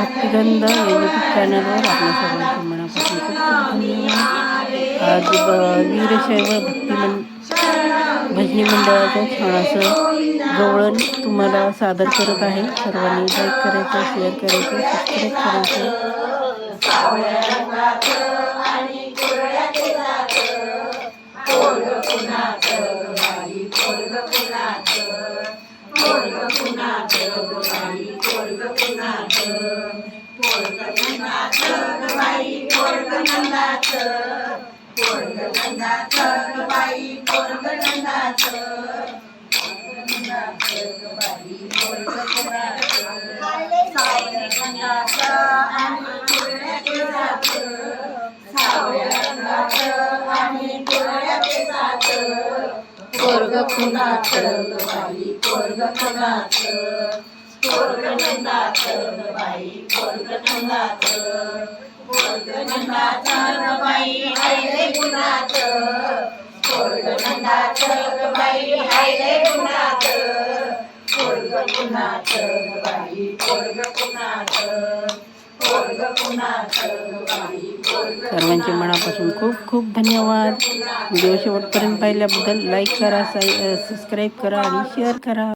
भक्तिगंध या यूट्यूब चॅनलवर आपल्या सर्वांचे मनापासून खूप खूप धन्यवाद. आज वीरशैव भक्ती मन भजनी मंडळाचं छान असं गवळण तुम्हाला सादर करत आहे. सर्वांनी लाईक करायचं शेअर करायचं सबस्क्राईब करायचं. पोरग कुणाच बाई पोरग नंदाच पोरग नंदाच बाई पोरग नंदाच बाई पोरग कुणाच पोरग नंदाच बाई पोरग नंदाच पोरग नंदाच बाई हायले कुणाच पोरग नंदाच बाई हायले कुणाच पोरग कुणाच बाई पोरग कुणाच पोरग कुणाच बाई. सर्वांचे मनापासून खूप खूप धन्यवाद. व्हिडिओ शेवटपर्यंत पाहिल्याबद्दल लाईक करा सबस्क्राईब करा आणि शेअर करा.